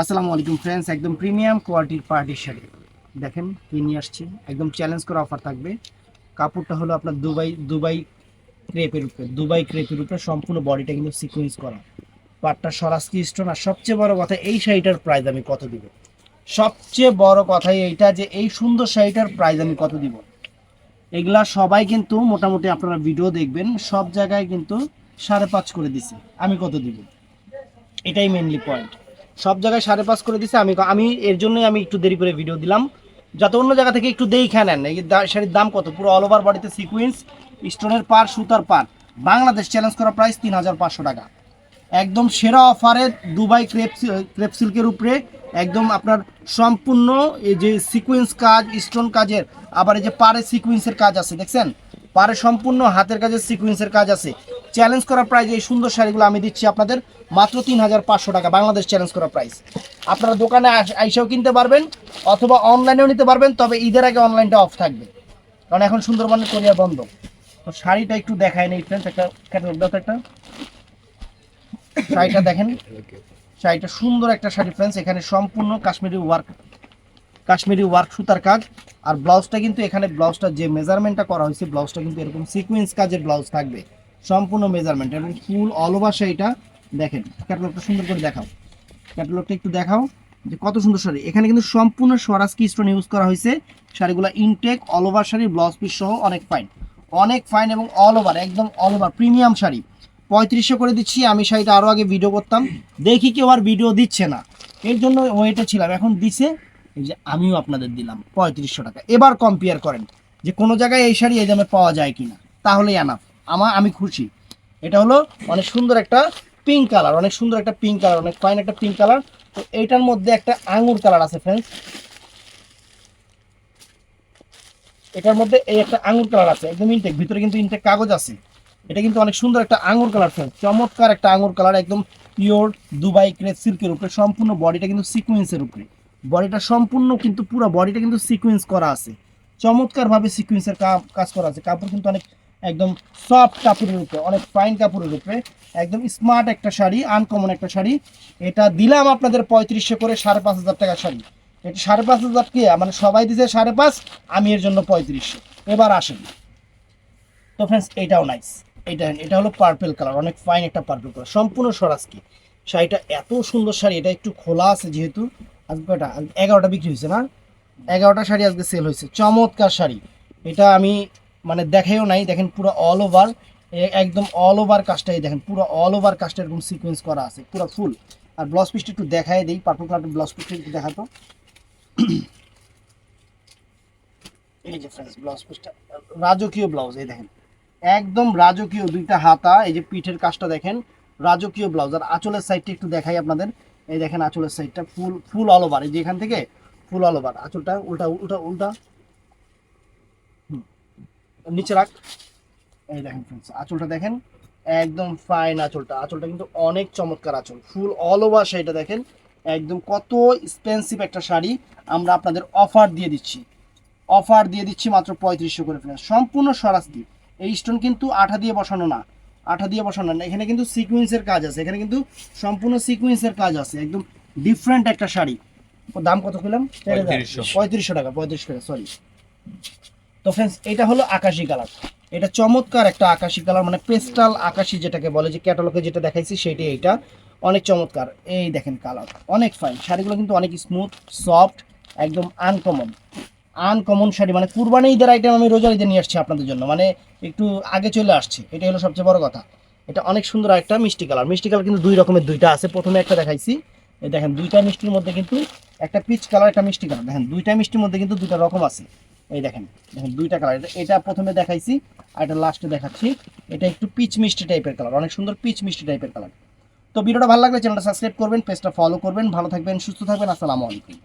আসসালামু আলাইকুম ফ্রেন্ডস একদম প্রিমিয়াম কোয়ালিটির পার্টির শাড়ি। দেখেন, কি নিয়ে আসছি? একদম চ্যালেঞ্জ করা অফার থাকবে। কাপড়টা হলো আপনার দুবাই দুবাই ক্রেপের উপরে, দুবাই ক্রেপের উপরে সম্পূর্ণ বডিটা কিন্তু সিকোয়েন্স করা। পাটটা সরাসরি স্টোন আর সবচেয়ে বড় কথা, এই শাড়িটার প্রাইস আমি কত দিব? সবচেয়ে বড় কথাই এইটা যে, এই সুন্দর শাড়িটার প্রাইস আমি কত দিব? এগুলা সবাই কিন্তু মোটামুটি আপনারা ভিডিও দেখবেন, সব জায়গায় কিন্তু সাড়ে পাঁচ করে দিছে। আমি কত দিব? এটাই মেনলি পয়েন্ট সব জায়গায় সাড়ে পাঁচ করে দিছে, আমি আমি এর জন্যই আমি একটু দেরি করে ভিডিও দিলাম। যাতে অন্য জায়গা থেকে একটু দেখে নেন। এই শাড়ির দাম কত? পুরো অল ওভার বডিতে সিকুয়েন্স স্টোনের পার সুতার পার বাংলাদেশ চ্যালেঞ্জ করা প্রাইস তিন হাজার পাঁচশো টাকা। একদম সেরা অফারে দুবাই ক্রেপ ক্রেপ সিল্কের উপরে একদম আপনার সম্পূর্ণ এই যে সিকুয়েন্স কাজ স্টোন কাজের, আবার এই যে পাড়ে সিকুয়েন্সের কাজ আছে, দেখছেন? পাড়ে সম্পূর্ণ হাতের কাজের সিকুয়েন্সের কাজ আছে। চ্যালেঞ্জ করা প্রাইস এই সুন্দর শাড়িগুলো আমি দিচ্ছি আপনাদের মাত্র তিন হাজার পাঁচশো টাকা বাংলাদেশ চ্যালেঞ্জ করা প্রাইস আপনারা দোকানে আইসাও কিনতে পারবেন অথবা অনলাইনেও নিতে পারবেন তবে ঈদের আগে অনলাইনটা অফ থাকবে। কারণ এখন সুন্দরবনের কোরিয়া বন্ধ। তো শাড়িটা একটু দেখায় নেই ফ্রেন্ডস একটা ক্যাটালগ দাও একটা। শাড়িটা দেখেন। শাড়িটা সুন্দর একটা শাড়ি ফ্রেন্ডস এখানে সম্পূর্ণ কাশ্মীরি ওয়ার্ক কাশ্মীরি ওয়ার্ক সুতার কাজ। আর ব্লাউজটা কিন্তু এখানে ব্লাউজটা যে মেজারমেন্টটা করা হয়েছে ব্লাউজটা কিন্তু এরকম সিকোয়েন্স কাজের ব্লাউজ থাকবে। সম্পূর্ণ মেজারমেন্ট এবং ফুল অল ওভার শাড়িটা দেখেন। ক্যাটালগটা সুন্দর করে দেখাও। ক্যাটালগটা একটু দেখাও যে কত সুন্দর শাড়ি। এখানে কিন্তু সম্পূর্ণ স্বরাজ কি স্টোন ইউজ করা হয়েছে। শাড়িগুলো intake all over sari blouse piece সহ অনেক ফাইন অনেক ফাইন এবং অল ওভার একদম অল ওভার প্রিমিয়াম শাড়ি। পঁয়ত্রিশশো করে দিচ্ছি, আমি শাড়িটা আরও আগে ভিডিও করতাম। দেখি কেউ আর ভিডিও দিচ্ছে না। এর জন্য ওয়েটে ছিলাম, এখন দিছে এই যে আমিও আপনাদের দিলাম পঁয়ত্রিশশো টাকা। এবার কম্পেয়ার করেন যে কোনো জায়গায় এই শাড়ি এই দামে পাওয়া যায় কিনা। তাহলেই আনাফ আমার আমি খুশি। এটা হলো অনেক সুন্দর একটা পিঙ্ক কালার অনেক সুন্দর একটা পিঙ্ক কালার অনেক ফাইন একটা পিঙ্ক কালার তো এইটার মধ্যে একটা আঙুর কালার আছে ফ্রেন্ডস এটার মধ্যে এই একটা আঙুর কালার আছে, একদম ইনটেক ভিতরে কিন্তু ইনটেক কাগজ আছে। এটা কিন্তু অনেক সুন্দর একটা আঙুর কালার ফ্রেন্ডস চমৎকার একটা আঙুর কালার একদম পিওর দুবাই ক্রেপ সিল্কের উপরে, সম্পূর্ণ বডিটা কিন্তু সিকুয়েন্সের উপরে। বডিটা সম্পূর্ণ কিন্তু পুরো বডিটা কিন্তু সিকুয়েন্স করা আছে। চমৎকারভাবে সিকুয়েন্সের কাজ করা আছে। কাপড় কিন্তু অনেক একদম সফট কাপড়ের উপরে অনেক ফাইন কাপড়ের উপরে একদম স্মার্ট একটা শাড়ি আনকমন একটা শাড়ি। এটা দিলাম আপনাদের পঁয়ত্রিশশো করে সাড়ে পাঁচ হাজার টাকার শাড়ি। এটা সাড়ে পাঁচ হাজার কে? মানে সবাই দিছে সাড়ে পাঁচ, আমি এর জন্য পঁয়ত্রিশশো। এবার আসেন। তো ফ্রেন্ডস এটাও নাইস এটা এটা হলো পার্পেল কালার অনেক ফাইন একটা পার্পেল কালার সম্পূর্ণ সরাসকি শাড়িটা এত সুন্দর শাড়ি, এটা একটু খোলা আছে যেহেতু। এগারোটা বিক্রি হয়েছে না? এগারোটা শাড়ি আজকে সেল হয়েছে। চমৎকার শাড়ি। এটা আমি মানে দেখাইও নাই, দেখেন পুরো অল ওভার একদম অল ওভার কাজটাই দেখেন, পুরো অল ওভার কাজটা এরকম সিকোয়েন্স করা আছে, পুরো ফুল আর ব্লাউজ পিসটা একটু দেখাই দিই পার্পল কালার ব্লাউজ পিসটা একটু দেখাতো। এই যে ফ্রেন্ডস ব্লাউজ পিসটা রাজকীয় ব্লাউজ এই দেখেন। একদম রাজকীয় দুইটা হাতা, এই যে পিঠের কাজটা দেখেন, রাজকীয় ব্লাউজ আর আঁচলের সাইডটা একটু দেখাই আপনাদের। এই দেখেন আঁচলের সাইডটা ফুল ফুল অল ওভার এই যে এখান থেকে ফুল অল ওভার আঁচলটা উল্টা উল্টা উল্টা। হুম। নিচে রাখ। এই দেখেন ফ্রেন্ডস আঁচলটা দেখেন, একদম ফাইন আঁচলটা। আঁচলটা কিন্তু অনেক চমৎকার আঁচল ফুল অল ওভার শাড়িটা দেখেন, একদম কত এক্সপেন্সিভ একটা শাড়ি আমরা আপনাদের অফার দিয়ে দিচ্ছি। অফার দিয়ে দিচ্ছি মাত্র পঁয়ত্রিশশো করে ফ্রেন্ডস সম্পূর্ণ সরাসরি এই স্টোন কিন্তু আঠা দিয়ে বসানো না। আঠা দিয়ে বসানো না। এখানে কিন্তু সিকুয়েন্সের কাজ আছে। এখানে কিন্তু সম্পূর্ণ সিকুয়েন্সের কাজ আছে। একদম ডিফারেন্ট একটা শাড়ি। দাম কত পেলাম পঁয়ত্রিশশো। টাকা পঁয়ত্রিশ টাকা সরি তো ফ্রেন্ডস এটা হলো আকাশি কালার এটা চমৎকার একটা আকাশি কালার মানে পেস্টাল আকাশি যেটাকে বলে যে ক্যাটালগে যেটা দেখাইছি সেটাই এইটা। অনেক চমৎকার। এই দেখেন কালার অনেক ফাইন শাড়িগুলো কিন্তু অনেক স্মুথ সফট একদম আনকমন আনকমন শাড়ি মানে কুরবানি ঈদের আইটেম আমি রোজার ঈদে নিয়ে আসছি আপনাদের জন্য। মানে একটু আগে চলে আসছে। এটা হলো সবচেয়ে বড় কথা। এটা অনেক সুন্দর একটা মিষ্টি কালার মিষ্টি কালার কিন্তু দুই রকমের, দুইটা আছে। প্রথমে একটা দেখাইছি। এই দেখেন, দুইটা মিষ্টির মধ্যে কিন্তু একটা পিচ কালার একটা মিষ্টি কালার দেখেন, দুইটা মিষ্টির মধ্যে কিন্তু দুইটা রকম আছে। এই দেখেন দেখেন, দুইটা কালার এটা এটা প্রথমে দেখাইছি আর এটা লাস্টে দেখাচ্ছি। এটা একটু পিচ মিষ্টি টাইপের কালার অনেক সুন্দর পিচ মিষ্টি টাইপের কালার তো ভিডিওটা ভালো লাগলে চ্যানেলটা সাবস্ক্রাইব করবেন পেজটা ফলো করবেন। ভালো থাকবেন, সুস্থ থাকবেন। আসসালামু আলাইকুম।